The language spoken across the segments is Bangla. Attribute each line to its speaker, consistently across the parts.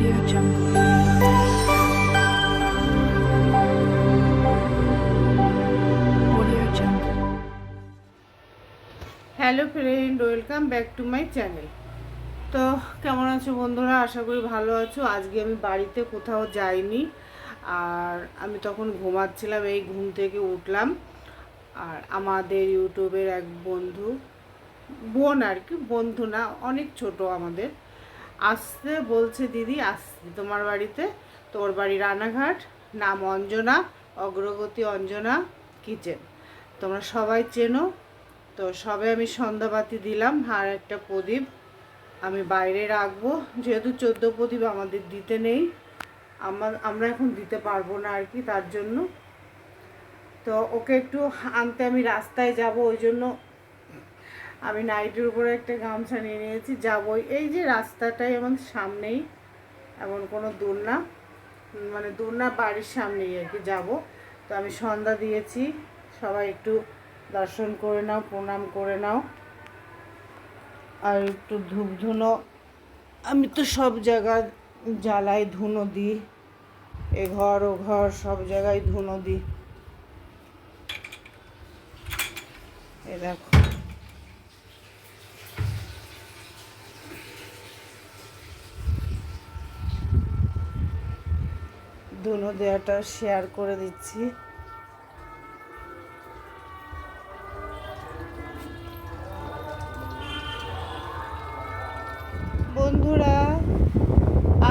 Speaker 1: Audio.
Speaker 2: Hello friend welcome back to my channel তো কেমন আছো বন্ধুরা? আশা করি ভালো আছো। আজকে আমি বাড়িতে কোথাও যাইনি। আর আমি তখন ঘুমাচ্ছিলাম, এই ঘুম থেকে উঠলাম। আর আমাদের ইউটিউবের এক বন্ধু, বোন আর কি, বন্ধু না, অনেক ছোট আমাদের। আসতে বলছে দিদি, আসছি তোমার বাড়িতে। তোর বাড়ি রানাঘাট, নাম অঞ্জনা, অগ্রগতি অঞ্জনা কিচেন। তোমরা সবাই চেনো, তো সবে আমি সন্ধ্যাবাতি দিলাম, আর একটা প্রদীপ আমি বাইরে রাখব। যেহেতু চোদ্দ প্রদীপ আমাদের দিতে নেই আমার আমরা এখন দিতে পারব না আর কি তার জন্য। তো ওকে একটু আনতে আমি রাস্তায় যাব, ওই জন্য আমি নাইটের উপরে একটা গামছা নিয়ে নিয়েছি যাব এই যে রাস্তাটাই আমার সামনেই, এমন কোনো দূর না মানে দূর না বাড়ির সামনেই আর কি যাব। তো আমি সন্ধ্যা দিয়েছি, সবাই একটু দর্শন করে নাও, প্রণাম করে নাও। আর একটু ধূপ ধুনো আমি তো সব জায়গায় জ্বালাই ধুনো দিই, এ ঘর ও ঘর সব জায়গায় ধুনো দিই। এ দেখো। ধুনো দেওয়াটা শেয়ার করে দিচ্ছি। বন্ধুরা,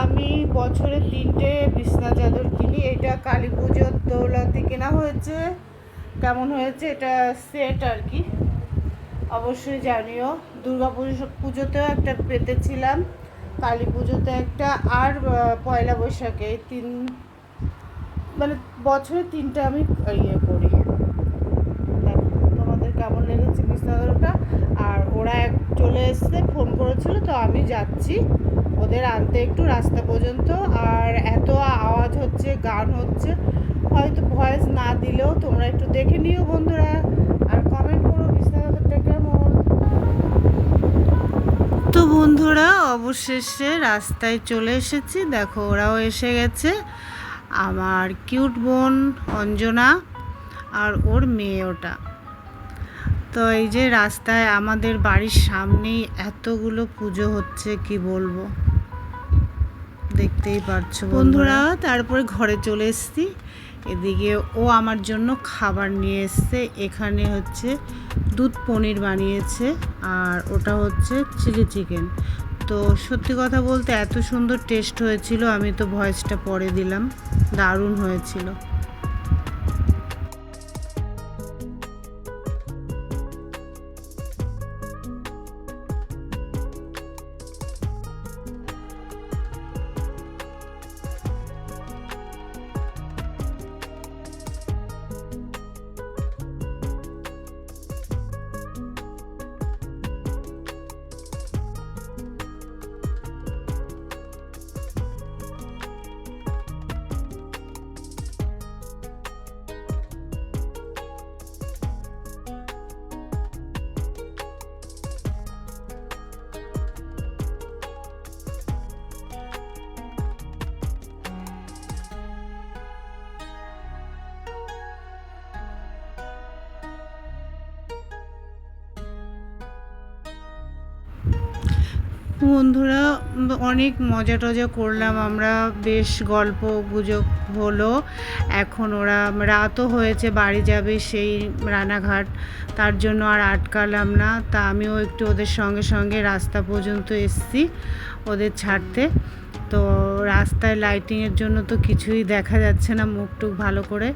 Speaker 2: আমি বছরে তিনটে বিছনা চাদর কিনি। এটা কালী পুজোর দৌলতে কেনা হয়েছে। কেমন হয়েছে? এটা সেট আর কি। অবশ্যই জানিও। দুর্গা পুজো পুজোতেও একটা পেতেছিলাম। কালী পুজোতে একটা আর পয়লা বৈশাখে। তিন মানে বছরে তিনটে আমি ইয়ে করি। তোমাদের কেমন লেগেছে বিছনাদারটা আর ওরা এক চলে এসছে, ফোন করেছিল, তো আমি যাচ্ছি। ওদের আনতে একটু রাস্তা পর্যন্ত, আর এত আওয়াজ হচ্ছে, গান হচ্ছে। হয়তো ভয়েস না দিলেও তোমরা একটু দেখে নিও বন্ধুরা, আর কমেন্ট করো বিছনাদারটা কেমন। তো বন্ধুরা, অবশেষে রাস্তায় চলে এসেছি। দেখো, ওরাও এসে গেছে। আমার কিউট বোন অঞ্জনা আর ওর মেয়ে ওটা। তো এই যে রাস্তায় আমাদের বাড়ির সামনেই এতগুলো পুজো হচ্ছে, কি বলব? দেখতেই পারছ বন্ধুরা। তারপরে ঘরে চলে এসেছি। এদিকে ও আমার জন্য খাবার নিয়ে এসছে। এখানে হচ্ছে দুধ পনির বানিয়েছে আর ওটা হচ্ছে চিলি চিকেন। তো সত্যি কথা বলতে এত সুন্দর টেস্ট হয়েছিল, আমি তো ভয়েসটা পরে দিলাম। দারুণ হয়েছিল। বন্ধুরা, অনেক মজা টজা করলাম আমরা, বেশ গল্প গুজব হলো। এখন ওরা, রাতও হয়েছে, বাড়ি যাবে সেই রানাঘাট, তার জন্য আর আটকালাম না। তা আমিও একটু ওদের সঙ্গে সঙ্গে রাস্তা পর্যন্ত এসছি, ওদের ছাড়তে। তো রাস্তায় লাইটিংয়ের জন্য তো কিছুই দেখা যাচ্ছে না মুখ টুক ভালো করে।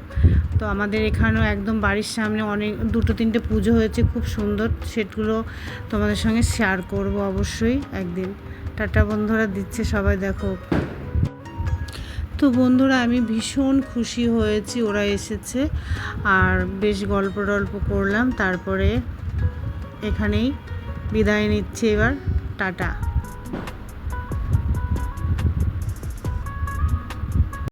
Speaker 2: তো আমাদের এখানেও একদম বাড়ির সামনে অনেক, দুটো তিনটে পুজো হয়েছে, খুব সুন্দর। সেগুলো তোমাদের সঙ্গে শেয়ার করব অবশ্যই একদিন। টাটা বন্ধুরা, দিচ্ছে সবাই দেখো। তো বন্ধুরা, আমি ভীষণ খুশি হয়েছি, ওরা এসেছে। আর বেশ গল্প টল্প করলাম, তারপরে এখানেই বিদায় নিচ্ছে এবার। টাটা।